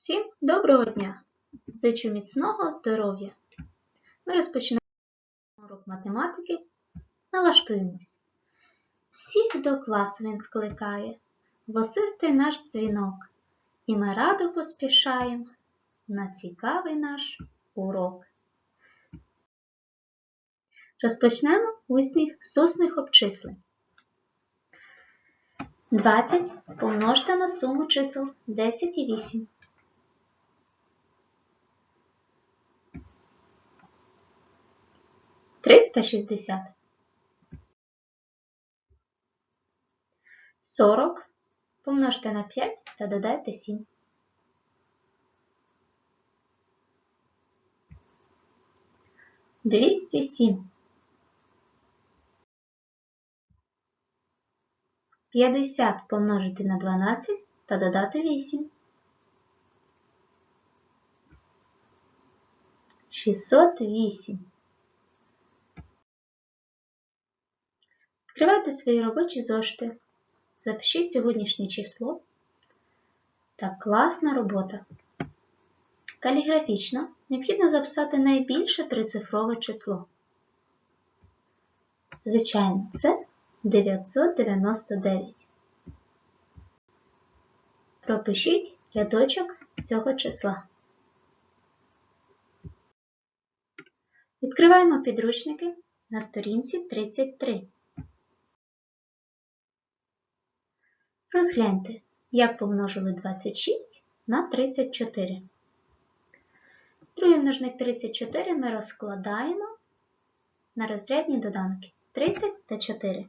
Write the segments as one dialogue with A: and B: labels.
A: Всім доброго дня! Зичу міцного здоров'я! Ми розпочинаємо урок математики. Налаштуємось. Всіх до класу він скликає, восистий наш дзвінок, і ми радо поспішаємо на цікавий наш урок. Розпочнемо усних сусних обчислень. 20 помножте на суму чисел 10 і 8. Триста шістдесят. Сорок помножте на 5 та додайте 7. Двісті сім. П'ятдесят помножити на 12 та додати 8. 608. Відкривайте свої робочі зошити. Запишіть сьогоднішнє число. Так, класна робота. Каліграфічно необхідно записати найбільше трицифрове число. Звичайно, це 999. Пропишіть рядочок цього числа. Відкриваємо підручники на сторінці 33. Розгляньте, як помножили 26 на 34. Другий множник 34 ми розкладаємо на розрядні доданки 30 та 4.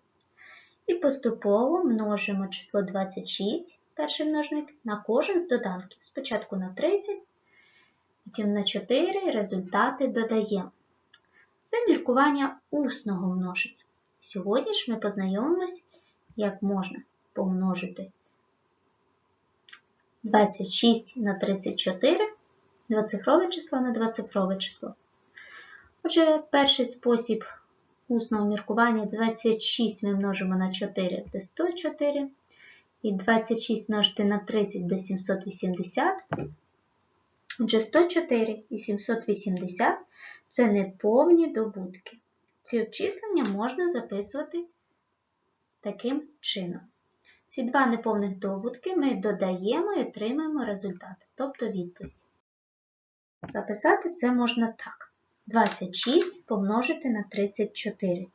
A: І поступово множимо число 26, перший множник, на кожен з доданків. Спочатку на 30, потім на 4 результати додаємо. Це міркування усного множення. Сьогодні ж ми познайомимось, як можна помножити 26 на 34, двоцифрове число на двоцифрове число. Отже, перший спосіб усного міркування 26 ми множимо на 4 до 104, і 26 множити на 30 до 780. Отже, 104 і 780 це неповні добутки. Ці обчислення можна записувати таким чином. Ці два неповних добутки ми додаємо і отримаємо результат, тобто відповідь. Записати це можна так. 26 помножити на 34.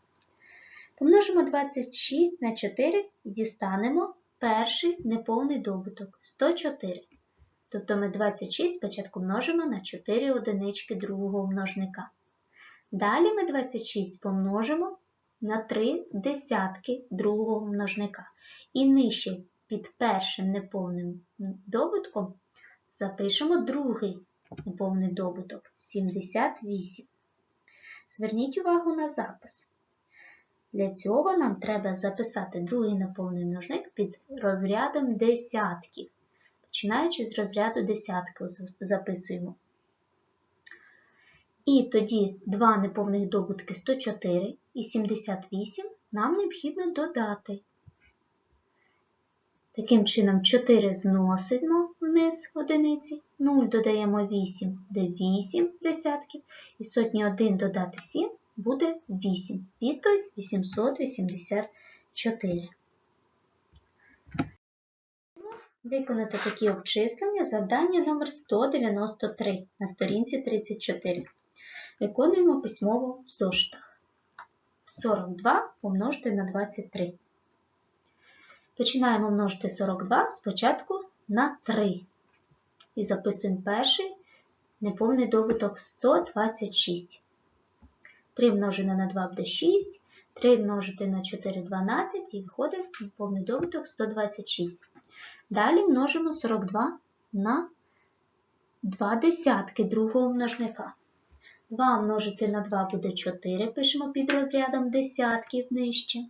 A: Помножимо 26 на 4 і дістанемо перший неповний добуток 104. Тобто ми 26 спочатку множимо на 4 одинички другого множника. Далі ми 26 помножимо на 3 десятки другого множника. І нижче під першим неповним добутком запишемо другий неповний добуток 78. Зверніть увагу на запис. Для цього нам треба записати другий неповний множник під розрядом десятків. Починаючи з розряду десятків, записуємо. І тоді два неповних добутки 104 і 78 нам необхідно додати. Таким чином, 4 зносимо вниз одиниці, 0 додаємо 8 буде 8 десятків, і сотні 1 додати 7 буде 8. Відповідь 884. Виконати такі обчислення завдання номер 193 на сторінці 34. Виконуємо письмово в зошитах. 42 помножити на 23. Починаємо множити 42 спочатку на 3. І записуємо перший неповний добуток 126. 3 множене на 2 буде 6, 3 множити на 4 12 і виходить повний добуток 126. Далі множимо 42 на 2 десятки другого множника. 2 множити на 2 буде 4, пишемо під розрядом десятків нижче.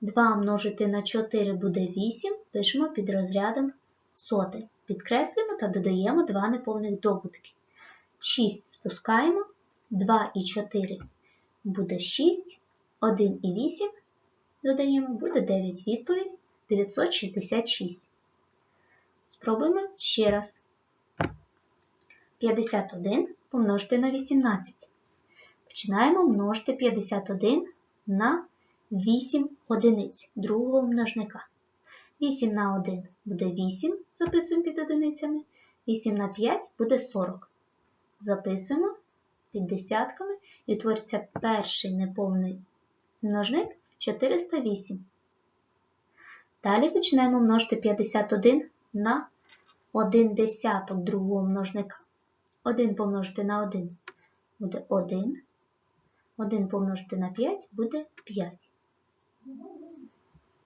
A: 2 множити на 4 буде 8, пишемо під розрядом соти. Підкреслюємо та додаємо 2 неповних добутки. 6 спускаємо, 2 і 4 буде 6, 1 і 8 додаємо, буде 9. Відповідь 966. Спробуємо ще раз. 51 помножити на 18. Починаємо множити 51 на 8 одиниць другого множника. 8 на 1 буде 8, записуємо під одиницями. 8 на 5 буде 40. Записуємо під десятками і утвориться перший неповний множник 408. Далі починаємо множити 51 на 1 десяток другого множника. 1 помножити на 1 буде 1. 1 помножити на 5 буде 5.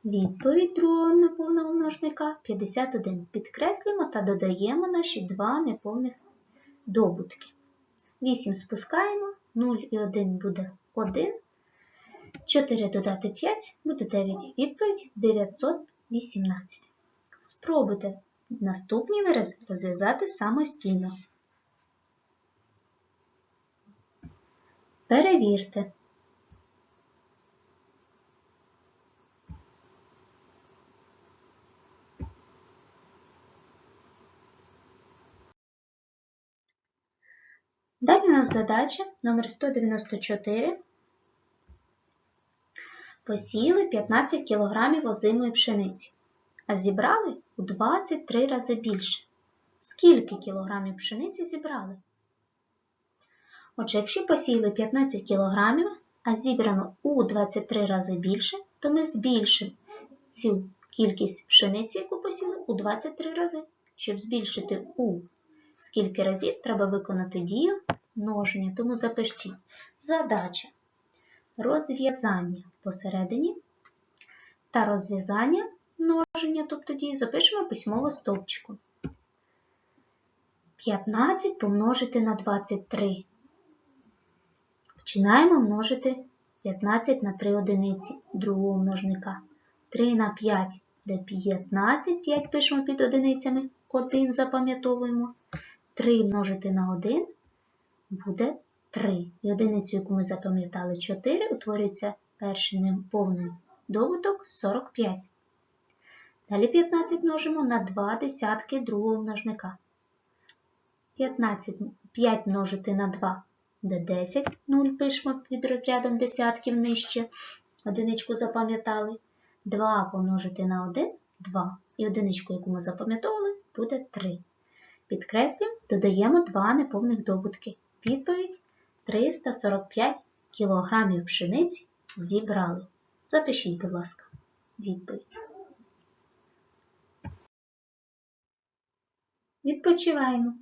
A: Відповідь другого неповного множника 51. Підкреслюємо та додаємо наші два неповних добутки. 8 спускаємо, 0 і 1 буде 1. 4 додати 5 буде 9. Відповідь 918. Спробуйте наступні вирази розв'язати самостійно. Перевірте. Далі у нас задача номер 194. Посіяли 15 кг озимої пшениці, а зібрали у 23 рази більше. Скільки кілограмів пшениці зібрали? Отже, якщо посіяли 15 кг, а зібрано у 23 рази більше, то ми збільшимо цю кількість пшениці, яку посіяли, у 23 рази. Щоб збільшити у скільки разів треба виконати дію множення. Тому запишіть задача розв'язання посередині та розв'язання множення, тобто дії, запишемо письмово стовпчику. 15 помножити на 23. Починаємо множити 15 на 3 одиниці другого множника. 3 на 5 де 15, 5 пишемо під одиницями, 1 запам'ятовуємо. 3 множити на 1 буде 3. І одиницю, яку ми запам'ятали 4, утворюється перший неповний добуток 45. Далі 15 множимо на 2 десятки другого множника. 15, 5 множити на 2 буде 10, 0 пишемо під розрядом десятків нижче. Одиничку запам'ятали. 2 помножити на 1 2. І одиничку, яку ми запам'ятовували, буде 3. Підкреслюємо, додаємо 2 неповних добутки. Відповідь 345 кг пшениці зібрали. Запишіть, будь ласка, відповідь. Відпочиваємо.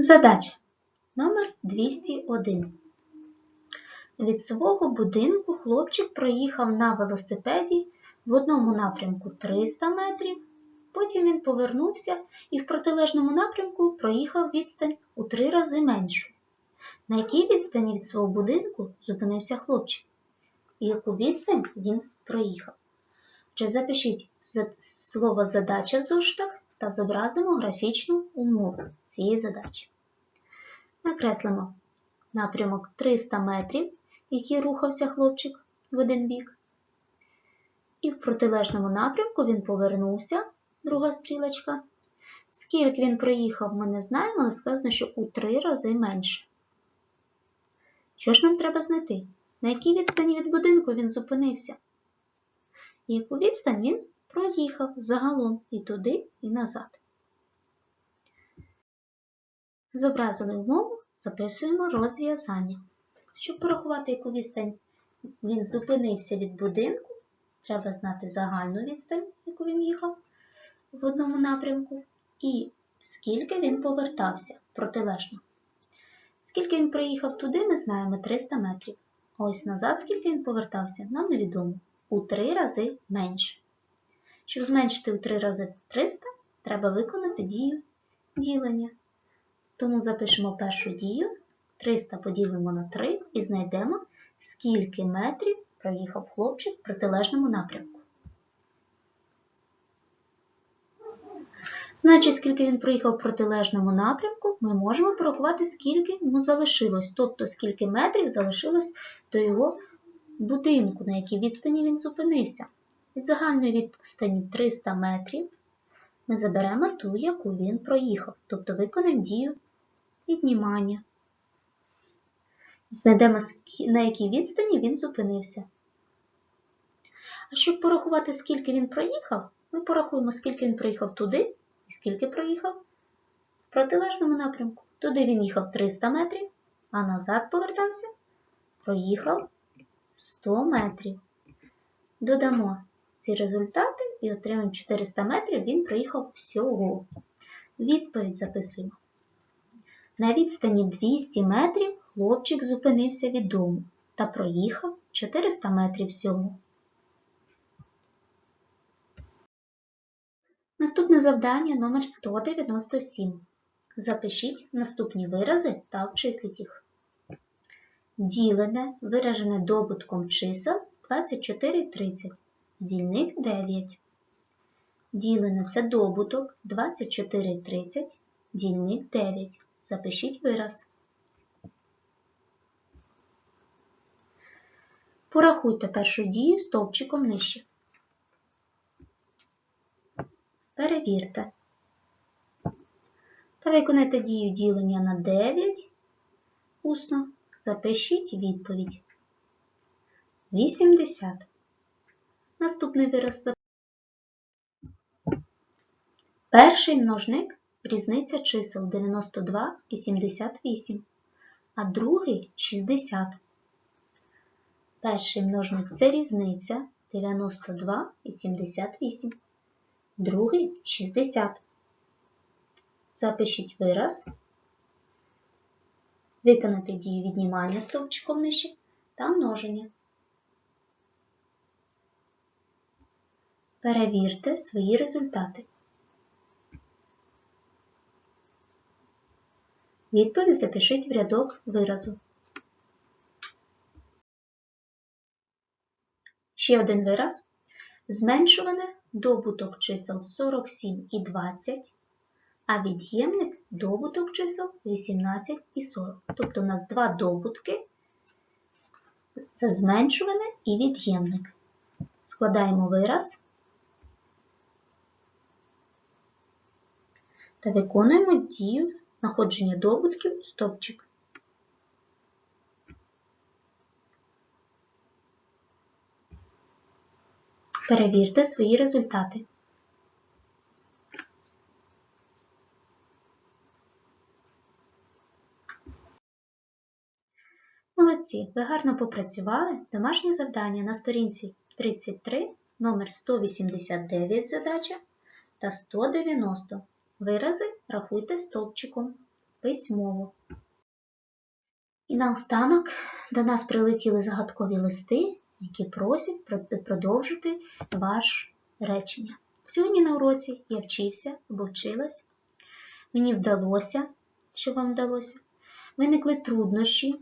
A: Задача номер 201. Від свого будинку хлопчик проїхав на велосипеді в одному напрямку 300 метрів, потім він повернувся і в протилежному напрямку проїхав відстань у три рази меншу. На якій відстані від свого будинку зупинився хлопчик? І яку відстань він проїхав? Чи запишіть за- слово задача в зошитах та зобразимо графічну умову цієї задачі. Накреслимо напрямок 300 метрів, який рухався хлопчик в один бік. І в протилежному напрямку він повернувся, друга стрілочка. Скільки він проїхав, ми не знаємо, але сказано, що у три рази менше. Що ж нам треба знайти? На якій відстані від будинку він зупинився? І яку відстань він проїхав загалом і туди, і назад. Зобразили умову, записуємо розв'язання. Щоб порахувати, яку відстань він зупинився від будинку, треба знати загальну відстань, яку він їхав в одному напрямку, і скільки він повертався протилежно. Скільки він проїхав туди, ми знаємо 300 метрів. А ось назад, скільки він повертався, нам невідомо. У 3 рази менше. Щоб зменшити у 3 рази 300, треба виконати дію ділення. Тому запишемо першу дію, 300 поділимо на 3 і знайдемо, скільки метрів проїхав хлопчик в протилежному напрямку. Значить, скільки він проїхав в протилежному напрямку, ми можемо порахувати, скільки йому залишилось, тобто скільки метрів залишилось до його будинку, на якій відстані він зупинився. Від загальної відстані 300 метрів ми заберемо ту, яку він проїхав, тобто виконаємо дію віднімання. Знайдемо, на якій відстані він зупинився. А щоб порахувати, скільки він проїхав, ми порахуємо, скільки він проїхав туди і скільки проїхав в протилежному напрямку. Туди він їхав 300 метрів, а назад повертався, проїхав 100 метрів. Додамо ці результати і отримаємо 400 метрів він проїхав всього. Відповідь записуємо. На відстані 200 метрів хлопчик зупинився від дому та проїхав 400 метрів всього. Наступне завдання номер 197. Запишіть наступні вирази та обчисліть їх. Ділене виражене добутком чисел 24 і 30. Дільник 9. Ділене це добуток 24 і 30. Дільник 9. Запишіть вираз. Порахуйте першу дію стовпчиком нижче. Перевірте. Та виконайте дію ділення на 9. Усно. Запишіть відповідь. 80. Наступний вираз. Перший множник різниця чисел 92 і 78, а другий 60. Перший множник це різниця 92 і 78, другий 60. Запишіть вираз, виконати дію віднімання стовпчиком нижче та множення. Перевірте свої результати. Відповідь запишіть в рядок виразу. Ще один вираз. Зменшуване добуток чисел 47 і 20, а від'ємник добуток чисел 18 і 40. Тобто у нас два добутки це зменшуване і від'ємник. Складаємо вираз та виконуємо дію знаходження добутків у стопчик. Перевірте свої результати. Молодці, ви гарно попрацювали. Домашнє завдання на сторінці 33, номер 189 задача та 190. Вирази рахуйте стовпчиком письмово. І наостанок до нас прилетіли загадкові листи, які просять продовжити ваш речення. Сьогодні на уроці я вчився або вчилась. Мені вдалося, що вам вдалося, виникли труднощі,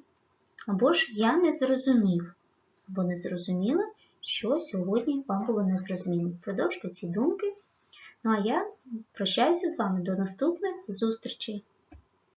A: або ж я не зрозумів, або не зрозуміла, що сьогодні вам було незрозуміло. Продовжте ці думки. Ну а я прощаюся з вами до наступних зустрічей.